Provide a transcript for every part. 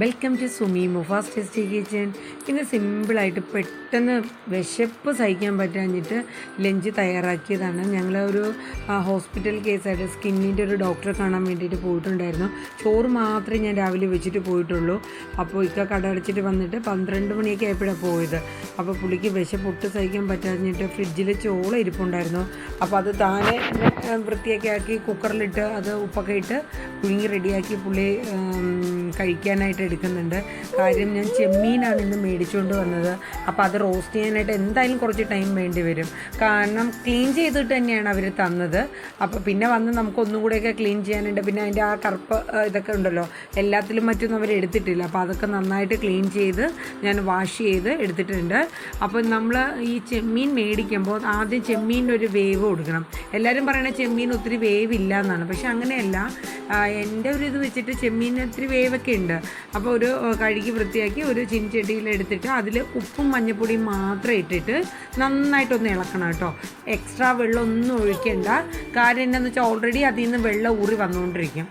Welcome to Sumi Mufas tasty kitchen ഇന്ന് സിമ്പിളായിട്ട് പെട്ടെന്ന് വിശപ്പ് സഹിക്കാൻ പറ്റാഞ്ഞിട്ട് ലഞ്ച് തയ്യാറാക്കിയതാണ്. ഞങ്ങൾ ഒരു ഹോസ്പിറ്റൽ കേസായിട്ട് സ്കിന്നിന്റെ ഒരു ഡോക്ടറെ കാണാൻ വേണ്ടിയിട്ട് പോയിട്ടുണ്ടായിരുന്നു. ചോറ് മാത്രമേ ഞാൻ രാവിലെ വെച്ചിട്ട് പോയിട്ടുള്ളൂ. അപ്പോൾ ഇക്ക കട അടച്ചിട്ട് വന്നിട്ട് പന്ത്രണ്ട് മണിയൊക്കെ ആയപ്പോഴാണ് പോയത്. അപ്പോൾ പുള്ളിക്ക് വിശപ്പ് ഒട്ട് സഹിക്കാൻ പറ്റാഞ്ഞിട്ട് ഫ്രിഡ്ജിൽ ചോള ഇരിപ്പുണ്ടായിരുന്നു. അപ്പോൾ അത് താനെ വൃത്തിയൊക്കെ ആക്കി കുക്കറിലിട്ട് അത് ഉപ്പൊക്കെ ഇട്ട് പുഴുങ്ങി റെഡിയാക്കി പുള്ളി കഴിക്കാനായിട്ട് എടുക്കുന്നുണ്ട്. കാര്യം ഞാൻ ചെമ്മീനാണ് ഇന്ന് മേടിച്ചുകൊണ്ട് വന്നത്. അപ്പോൾ അത് റോസ്റ്റ് ചെയ്യാനായിട്ട് എന്തായാലും കുറച്ച് ടൈം വേണ്ടി വരും. കാരണം ക്ലീൻ ചെയ്തിട്ട് തന്നെയാണ് അവർ തന്നത്. അപ്പോൾ പിന്നെ വന്ന് നമുക്ക് ഒന്നും കൂടെയൊക്കെ ക്ലീൻ ചെയ്യാനുണ്ട്. പിന്നെ അതിന്റെ ആ കറുപ്പ് ഇതൊക്കെ ഉണ്ടല്ലോ. എല്ലാത്തിലും മറ്റൊന്നും അവർ എടുത്തിട്ടില്ല. അപ്പോൾ അതൊക്കെ നന്നായിട്ട് ക്ലീൻ ചെയ്ത് ഞാൻ വാഷ് ചെയ്ത് എടുത്തിട്ടുണ്ട്. അപ്പോൾ നമ്മൾ ഈ ചെമ്മീൻ മേടിക്കുമ്പോൾ ആദ്യം ചെമ്മീന്റെ ഒരു വേവ് കൊടുക്കണം. എല്ലാവരും പറയണ ചെമ്മീൻ ഒത്തിരി വേവില്ല എന്നാണ്. പക്ഷെ അങ്ങനെയല്ല. എന്റെ ഒരു ഇത് വെച്ചിട്ട് ചെമ്മീനിന് ഒത്തിരി വേവൊക്കെ ഉണ്ട്. അപ്പോൾ ഒരു കഴുകി വൃത്തിയാക്കി ഒരു ചിൻചട്ടിയിൽ എടുത്തിട്ട് അതിൽ ഉപ്പും മഞ്ഞപ്പൊടിയും മാത്രം ഇട്ടിട്ട് നന്നായിട്ടൊന്ന് ഇളക്കണം കേട്ടോ. എക്സ്ട്രാ വെള്ളം ഒന്നും ഒഴിക്കണ്ട. കാര്യം എന്താണെന്ന് വെച്ചാൽ ഓൾറെഡി അതിൽ നിന്ന് വെള്ളം ഊറി വന്നുകൊണ്ടിരിക്കും.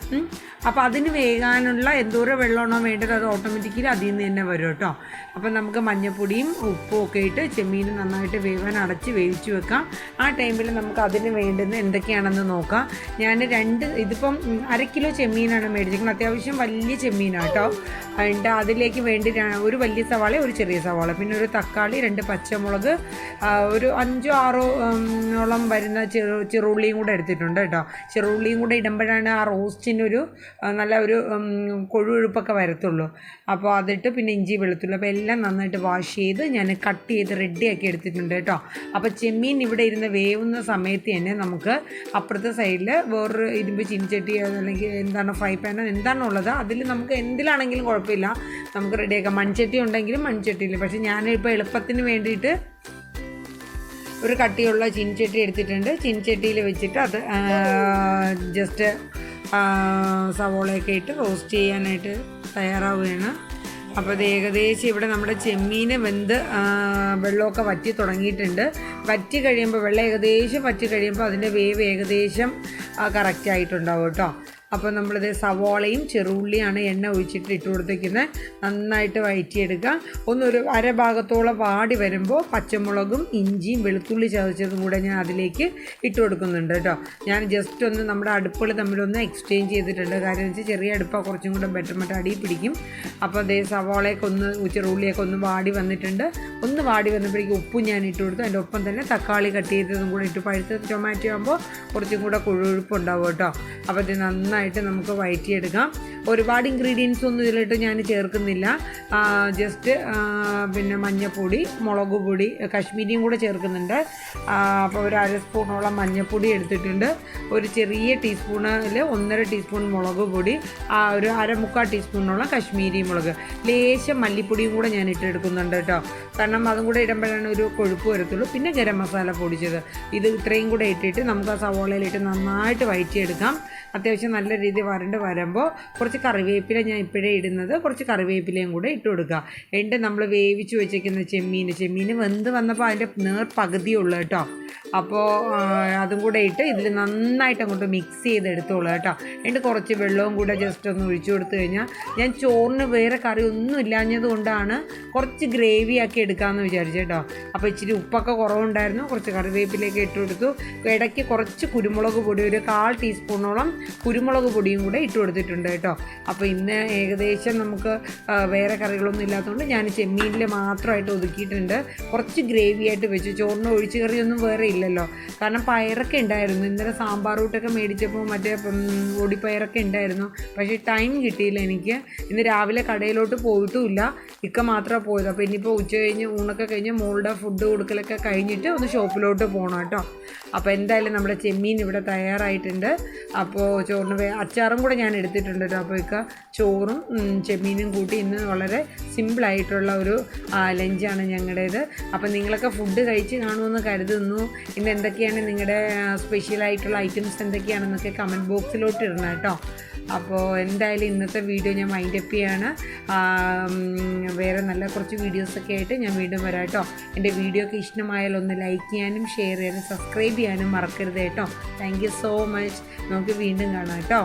അപ്പോൾ അതിന് വേകാനുള്ള എന്തോരം വെള്ളമാണോ വേണ്ടത് അത് ഓട്ടോമാറ്റിക്കലി അതിൽ നിന്ന് തന്നെ വരും കേട്ടോ. അപ്പോൾ നമുക്ക് മഞ്ഞപ്പൊടിയും ഉപ്പും ഒക്കെ ഇട്ട് ചെമ്മീൻ നന്നായിട്ട് വേവാൻ അടച്ച് വേവിച്ച് വെക്കാം. ആ ടൈമിൽ നമുക്ക് അതിന് വേണ്ടുന്ന എന്തൊക്കെയാണെന്ന് നോക്കാം. ഞാൻ രണ്ട് ഇതിപ്പം ഉം, അര കിലോ ചെമ്മീനാണ് മേടിച്ചിരിക്കുന്നത് അത്യാവശ്യം വലിയ ചെമ്മീനാണ് കേട്ടോ അതിന്റെ അതിലേക്ക് വേണ്ടി ഒരു വലിയ സവാള ഒരു ചെറിയ സവാള. പിന്നെ ഒരു തക്കാളി രണ്ട് പച്ചമുളക് ഒരു അഞ്ചോ ആറോ ഓളം വരുന്ന ചെറു ചെറുള്ളിയും കൂടെ എടുത്തിട്ടുണ്ട് കേട്ടോ. ചെറുള്ളിയും കൂടെ ഇടുമ്പോഴാണ് ആ റോസ്റ്റിനൊരു നല്ല ഒരു ഉം, കൊഴുകൊഴുപ്പൊക്കെ വരത്തുള്ളൂ. അപ്പോൾ അതിട്ട് പിന്നെ ഇഞ്ചി വെളുത്തുള്ളൂ അപ്പോൾ എല്ലാം നന്നായിട്ട് വാഷ് ചെയ്ത് ഞാൻ കട്ട് ചെയ്ത് റെഡിയാക്കി എടുത്തിട്ടുണ്ട് കേട്ടോ. അപ്പോൾ ചെമ്മീൻ ഇവിടെ ഇരുന്ന് വേവുന്ന സമയത്ത് തന്നെ നമുക്ക് അപ്പുറത്തെ സൈഡിൽ വേറൊരു ഇരുമ്പ് ചീനിച്ചട്ടി അല്ലെങ്കിൽ എന്താണ് ഫ്രൈ പാനോ എന്താണോ ഉള്ളത്? അതിൽ നമുക്ക് എന്തിലാണെങ്കിലും കുഴപ്പമില്ല. നമുക്ക് റെഡിയാക്കാം മൺചട്ടി ഉണ്ടെങ്കിലും മൺചട്ടിയിൽ പക്ഷേ ഞാനിപ്പോൾ എളുപ്പത്തിന് വേണ്ടിയിട്ട് ഒരു കട്ടിയുള്ള ചിൻചട്ടി എടുത്തിട്ടുണ്ട്. ചിൻചട്ടിയിൽ വെച്ചിട്ട് അത് ജസ്റ്റ് സവോളയൊക്കെ ഇട്ട് റോസ്റ്റ് ചെയ്യാനായിട്ട് തയ്യാറാവുകയാണ്. അപ്പോൾ അത് ഏകദേശം ഇവിടെ നമ്മുടെ ചെമ്മീൻ വെന്ത് വെള്ളമൊക്കെ വറ്റി തുടങ്ങിയിട്ടുണ്ട്. വറ്റി കഴിയുമ്പോൾ വെള്ളം ഏകദേശം വറ്റി കഴിയുമ്പോൾ അതിന്റെ വേവ് ഏകദേശം കറക്റ്റ് ആയിട്ടുണ്ടാവും കേട്ടോ. അപ്പോൾ നമ്മളിത് സവോളയും ചെറുള്ളിയാണ് എണ്ണ ഒഴിച്ചിട്ട് ഇട്ട് കൊടുത്തേക്കുന്നത് നന്നായിട്ട് വഴറ്റിയെടുക്കുക ഒന്നൊരു അരഭാഗത്തോളം വാടി വരുമ്പോൾ പച്ചമുളകും ഇഞ്ചിയും വെളുത്തുള്ളി ചതച്ചതും കൂടെ ഞാൻ അതിലേക്ക് ഇട്ട് കൊടുക്കുന്നുണ്ട് കേട്ടോ. ഞാൻ ജസ്റ്റ് ഒന്ന് നമ്മുടെ അടുപ്പുകൾ തമ്മിലൊന്ന് എക്സ്ചേഞ്ച് ചെയ്തിട്ടുണ്ട്. കാരണം വെച്ചാൽ ചെറിയ അടുപ്പാണ് കുറച്ചും കൂടെ ബെറ്റർ മറ്റ അടിയിൽ പിടിക്കും. അപ്പോൾ അതേ സവോളയൊക്കെ ഒന്ന് ചെറുള്ളിയൊക്കെ ഒന്ന് വാടി വന്നിട്ടുണ്ട്. ഒന്ന് വാടി വന്നപ്പോഴേക്കും ഉപ്പും ഞാൻ ഇട്ട് കൊടുത്തു. അതിന്റെ ഒപ്പം തന്നെ തക്കാളി കട്ട് ചെയ്തതും കൂടെ ഇട്ട് പഴുത്ത ടൊമാറ്റോ ആകുമ്പോൾ കുറച്ചും കൂടെ കുഴുഴുപ്പ് കേട്ടോ. അപ്പോൾ ഇത് നന്നായിട്ട് നമുക്ക് വഴറ്റിയെടുക്കാം ഒരുപാട് ഇൻഗ്രീഡിയൻസ് ഒന്നും ഇതിലിട്ട് ഞാൻ ചേർക്കുന്നില്ല. ജസ്റ്റ് പിന്നെ മഞ്ഞൾപ്പൊടി മുളക് പൊടി കശ്മീരിയും കൂടെ ചേർക്കുന്നുണ്ട്. അപ്പോൾ ഒരു അര സ്പൂണോളം മഞ്ഞൾപ്പൊടി എടുത്തിട്ടുണ്ട്. ഒരു ചെറിയ ടീസ്പൂണിൽ ഒന്നര ടീസ്പൂൺ മുളക് പൊടി ഒരു അരമുക്കാൽ ടീസ്പൂണോളം കശ്മീരി മുളക്. ലേശം മല്ലിപ്പൊടിയും കൂടെ ഞാൻ ഇട്ടെടുക്കുന്നുണ്ട് കേട്ടോ. കാരണം അതും കൂടെ ഇടുമ്പോഴാണ് ഒരു കൊഴുപ്പ് വരത്തുള്ളൂ. പിന്നെ ഗരം മസാല പൊടിച്ചത്. ഇത് ഇത്രയും കൂടെ ഇട്ടിട്ട് നമുക്ക് ആ സവോളയിലിട്ട് നന്നായിട്ട് വഴറ്റിയെടുക്കാം അത്യാവശ്യം നല്ല രീതിയിൽ വരണ്ട് വരുമ്പോൾ കുറച്ച് കറിവേപ്പില ഞാൻ ഇപ്പോഴേ ഇടുന്നത്. കുറച്ച് കറിവേപ്പിലയും കൂടെ ഇട്ട് കൊടുക്കുക. എന്നിട്ട് നമ്മൾ വേവിച്ച് വെച്ചേക്കുന്ന ചെമ്മീൻ ചെമ്മീൻ വെന്ത് വന്നപ്പോൾ അതിന്റെ നേർ പകുതിയുള്ളൂ കേട്ടോ. അപ്പോൾ അതും കൂടെ ഇട്ട് ഇതിൽ നന്നായിട്ട് അങ്ങോട്ട് മിക്സ് ചെയ്ത് ചെയ്തെടുത്തോളൂ കേട്ടോ. എന്നിട്ട് കുറച്ച് വെള്ളവും കൂടെ ജസ്റ്റ് ഒന്ന് ഒഴിച്ചു കൊടുത്തു കഴിഞ്ഞാൽ ഞാൻ ചോറിന് വേറെ കറി ഒന്നും ഇല്ലാഞ്ഞത് കൊണ്ടാണ് കുറച്ച് ഗ്രേവി ആക്കി എടുക്കാമെന്ന് വിചാരിച്ചു കേട്ടോ. അപ്പോൾ ഇച്ചിരി ഉപ്പൊക്കെ കുറവുണ്ടായിരുന്നു. കുറച്ച് കറിവേപ്പിലേക്ക് ഇട്ട് കൊടുത്തു. ഇടയ്ക്ക് കുറച്ച് കുരുമുളക് പൊടി ഒരു കാൽ ടീസ്പൂണോളം കുരുമുളക് പൊടിയും കൂടെ ഇട്ട് കൊടുത്തിട്ടുണ്ട് കേട്ടോ. അപ്പോൾ ഇന്ന് ഏകദേശം നമുക്ക് വേറെ കറികളൊന്നും ഇല്ലാത്തതുകൊണ്ട് ഞാൻ ചെമ്മീനിൽ മാത്രമായിട്ട് ഒതുക്കിയിട്ടുണ്ട്. കുറച്ച് ഗ്രേവി ആയിട്ട് വെച്ചു. ചോറിന് ഒഴിച്ച് കറിയൊന്നും വേറെ ഇല്ലല്ലോ. കാരണം പയറൊക്കെ ഉണ്ടായിരുന്നു. ഇന്നലെ സാമ്പാർ കൂട്ടൊക്കെ മേടിച്ചപ്പോൾ മറ്റേ ഒടിപ്പയറൊക്കെ ഉണ്ടായിരുന്നു. പക്ഷേ ടൈം കിട്ടിയില്ല എനിക്ക്. ഇന്ന് രാവിലെ കടയിലോട്ട് പോയിട്ടുമില്ല. ഇക്ക മാത്രമേ പോയത്. അപ്പോൾ ഇനിയിപ്പോൾ ഉച്ച കഴിഞ്ഞ് ഊണൊക്കെ കഴിഞ്ഞ് മോളുടെ ഫുഡ് കൊടുക്കലൊക്കെ കഴിഞ്ഞിട്ട് ഒന്ന് ഷോപ്പിലോട്ട് പോകണം കേട്ടോ. അപ്പോൾ എന്തായാലും നമ്മുടെ ചെമ്മീൻ ഇവിടെ തയ്യാറായിട്ടുണ്ട്. അപ്പോൾ ചോറിന് അച്ചാറും കൂടെ ഞാൻ എടുത്തിട്ടുണ്ട് അപ്പോൾ ഇക്ക ചോറും ചെമ്മീനും കൂട്ടി ഇന്ന് വളരെ സിമ്പിളായിട്ടുള്ള ഒരു ലഞ്ചാണ് ഞങ്ങളുടേത്. അപ്പം നിങ്ങളൊക്കെ ഫുഡ് കഴിച്ച് കാണുമെന്ന് കരുതുന്നു. ഇന്ന് എന്തൊക്കെയാണ് നിങ്ങളുടെ സ്പെഷ്യലായിട്ടുള്ള ഐറ്റംസ് എന്തൊക്കെയാണെന്നൊക്കെ കമന്റ് ബോക്സിലോട്ട് ഇടണം കേട്ടോ അപ്പോൾ എന്തായാലും ഇന്നത്തെ വീഡിയോ ഞാൻ മൈൻഡ് അപ്പ് ചെയ്യാണ്. വേറെ നല്ല കുറച്ച് വീഡിയോസൊക്കെ ആയിട്ട് ഞാൻ വീണ്ടും വരാം കേട്ടോ എന്റെ വീഡിയോ ഒക്കെ ഇഷ്ടമായാൽ ഒന്ന് ലൈക്ക് ചെയ്യാനും ഷെയർ ചെയ്യാനും സബ്സ്ക്രൈബ് ചെയ്യാനും മറക്കരുത് കേട്ടോ താങ്ക് യു സോ മച്ച് നമുക്ക് വീണ്ടും കാണാം കേട്ടോ.